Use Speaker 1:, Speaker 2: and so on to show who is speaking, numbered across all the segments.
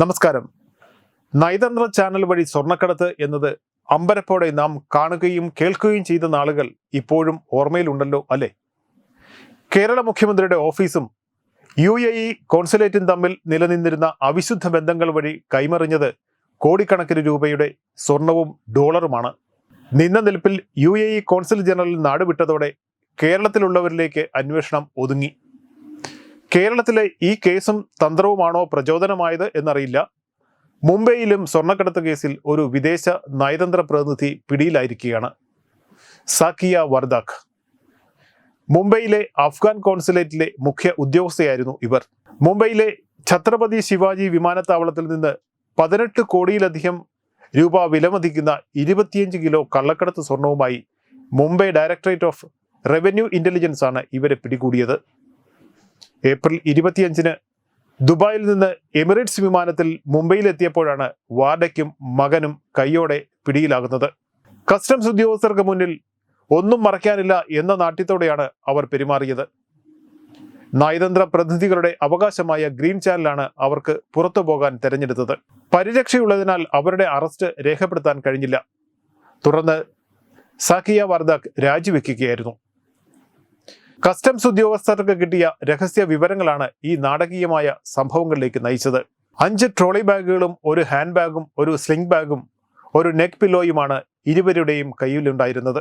Speaker 1: നമസ്കാരം. നയതന്ത്ര ചാനൽ വഴി സ്വർണക്കടത്ത് എന്നത് അമ്പരപ്പോടെ നാം കാണുകയും കേൾക്കുകയും ചെയ്ത നാളുകൾ ഇപ്പോഴും ഓർമ്മയിലുണ്ടല്ലോ അല്ലേ? കേരള മുഖ്യമന്ത്രിയുടെ ഓഫീസും യു എ ഇ കോൺസുലേറ്റും തമ്മിൽ നിലനിന്നിരുന്ന അവിശുദ്ധ ബന്ധങ്ങൾ വഴി കൈമറിഞ്ഞത് കോടിക്കണക്കിന് രൂപയുടെ സ്വർണവും ഡോളറുമാണ്. നിന്ന നിൽപ്പിൽ U A E consul general നാടുവിട്ടതോടെ കേരളത്തിലുള്ളവരിലേക്ക് അന്വേഷണം ഒതുങ്ങി. കേരളത്തിലെ ഈ കേസും തന്ത്രവുമാണോ പ്രചോദനമായത് എന്നറിയില്ല. മുംബൈയിലും സ്വർണക്കടത്ത് കേസിൽ ഒരു വിദേശ നയതന്ത്ര പ്രതിനിധി പിടിയിലായിരിക്കുകയാണ്. സാക്കിയ വർദാഖ്. മുംബൈയിലെ അഫ്ഗാൻ കോൺസുലേറ്റിലെ മുഖ്യ ഉദ്യോഗസ്ഥയായിരുന്നു ഇവർ. മുംബൈയിലെ ഛത്രപതി ശിവാജി വിമാനത്താവളത്തിൽ നിന്ന് പതിനെട്ട് കോടിയിലധികം രൂപ വിലമതിക്കുന്ന ഇരുപത്തിയഞ്ച് കിലോ കള്ളക്കടത്ത് സ്വർണവുമായി Mumbai directorate of revenue intelligence ആണ് ഇവരെ പിടികൂടിയത്. ഏപ്രിൽ ഇരുപത്തിയഞ്ചിന് ദുബായിൽ നിന്ന് എമിറേറ്റ്സ് വിമാനത്തിൽ മുംബൈയിൽ എത്തിയപ്പോഴാണ് വാർഡയ്ക്കും മകനും കൈയോടെ പിടിയിലാകുന്നത്. കസ്റ്റംസ് ഉദ്യോഗസ്ഥർക്ക് മുന്നിൽ ഒന്നും മറയ്ക്കാനില്ല എന്ന നാട്യത്തോടെയാണ് അവർ പെരുമാറിയത്. നയതന്ത്ര പ്രതിനിധികളുടെ അവകാശമായ ഗ്രീൻ ചാനലാണ് അവർക്ക് പുറത്തു പോകാൻ തെരഞ്ഞെടുത്തത്. പരിരക്ഷയുള്ളതിനാൽ അവരുടെ അറസ്റ്റ് രേഖപ്പെടുത്താൻ കഴിഞ്ഞില്ല. തുടർന്ന് സാക്കിയ വാർദാഖ് രാജിവെക്കുകയായിരുന്നു. കസ്റ്റംസ് ഉദ്യോഗസ്ഥർക്ക് കിട്ടിയ രഹസ്യ വിവരങ്ങളാണ് ഈ നാടകീയമായ സംഭവങ്ങളിലേക്ക് നയിച്ചത്. അഞ്ച് ട്രോളി ബാഗുകളും ഒരു ഹാൻഡ് ബാഗും ഒരു സ്ലിംഗ് ബാഗും ഒരു നെക്ക് പില്ലോയുമാണ് ഇരുവരുടെയും കയ്യിലുണ്ടായിരുന്നത്.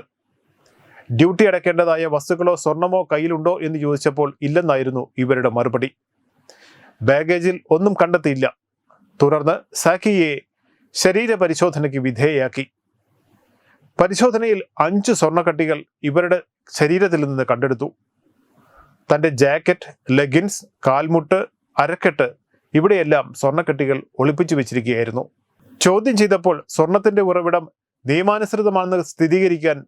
Speaker 1: ഡ്യൂട്ടി അടയ്ക്കേണ്ടതായ വസ്തുക്കളോ സ്വർണമോ കയ്യിലുണ്ടോ എന്ന് ചോദിച്ചപ്പോൾ ഇല്ലെന്നായിരുന്നു ഇവരുടെ മറുപടി. ബാഗേജിൽ ഒന്നും കണ്ടെത്തിയില്ല. തുടർന്ന് സാക്കിയെ ശരീരപരിശോധനയ്ക്ക് വിധേയയാക്കി. പരിശോധനയിൽ അഞ്ച് സ്വർണക്കട്ടികൾ ഇവരുടെ ശരീരത്തിൽ നിന്ന് കണ്ടെടുത്തു. തന്റെ ജാക്കറ്റ് ലെഗിൻസ് കാൽമുട്ട് അരക്കെട്ട് ഇവിടെയെല്ലാം സ്വർണക്കെട്ടികൾ ഒളിപ്പിച്ചു വെച്ചിരിക്കുകയായിരുന്നു. ചോദ്യം ചെയ്തപ്പോൾ സ്വർണത്തിന്റെ ഉറവിടം നിയമാനുസൃതമാണെന്ന് സ്ഥിരീകരിക്കാൻ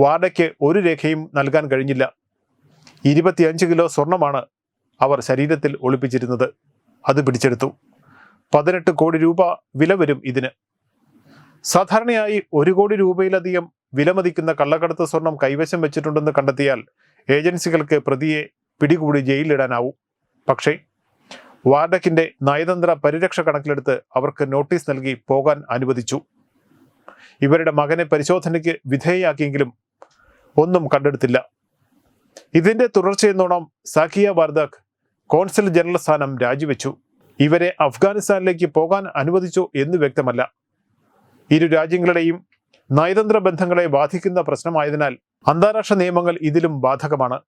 Speaker 1: വാർഡയ്ക്ക് ഒരു രേഖയും നൽകാൻ കഴിഞ്ഞില്ല. ഇരുപത്തിയഞ്ച് കിലോ സ്വർണമാണ് അവർ ശരീരത്തിൽ ഒളിപ്പിച്ചിരുന്നത്. അത് പിടിച്ചെടുത്തു. പതിനെട്ട് കോടി രൂപ വില വരും ഇതിന്. സാധാരണയായി ഒരു കോടി രൂപയിലധികം വിലമതിക്കുന്ന കള്ളക്കടത്ത് സ്വർണം കൈവശം വെച്ചിട്ടുണ്ടെന്ന് കണ്ടെത്തിയാൽ ഏജൻസികൾക്ക് പ്രതിയെ പിടികൂടി ജയിലിലിടാനാവും. പക്ഷേ വാർഡക്കിന്റെ നയതന്ത്ര പരിരക്ഷ കണക്കിലെടുത്ത് അവർക്ക് നോട്ടീസ് നൽകി പോകാൻ അനുവദിച്ചു. ഇവരുടെ മകനെ പരിശോധനയ്ക്ക് വിധേയയാക്കിയെങ്കിലും ഒന്നും കണ്ടെടുത്തില്ല. ഇതിന്റെ തുടർച്ചയെന്നോണം സാക്കിയ വാർദക് കോൺസൽ ജനറൽ സ്ഥാനം രാജിവെച്ചു. ഇവരെ അഫ്ഗാനിസ്ഥാനിലേക്ക് പോകാൻ അനുവദിച്ചു എന്ന് വ്യക്തമല്ല. ഇരു രാജ്യങ്ങളുടെയും നയതന്ത്ര ബന്ധങ്ങളെ ബാധിക്കുന്ന പ്രശ്നമായതിനാൽ അന്താരാഷ്ട്ര നിയമങ്ങൾ ഇതിലും ബാധകമാണ്.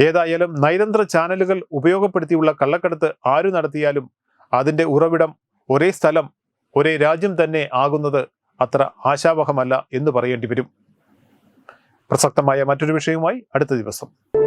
Speaker 1: ഏതായാലും നയതന്ത്ര ചാനലുകൾ ഉപയോഗപ്പെടുത്തിയുള്ള കള്ളക്കടത്ത് ആരു നടത്തിയാലും അതിന്റെ ഉറവിടം ഒരേ സ്ഥലം ഒരേ രാജ്യം തന്നെ ആകുന്നത് അത്ര ആശാവഹമല്ല എന്ന് പറയേണ്ടി വരും. പ്രസക്തമായ മറ്റൊരു വിഷയവുമായി അടുത്ത ദിവസം.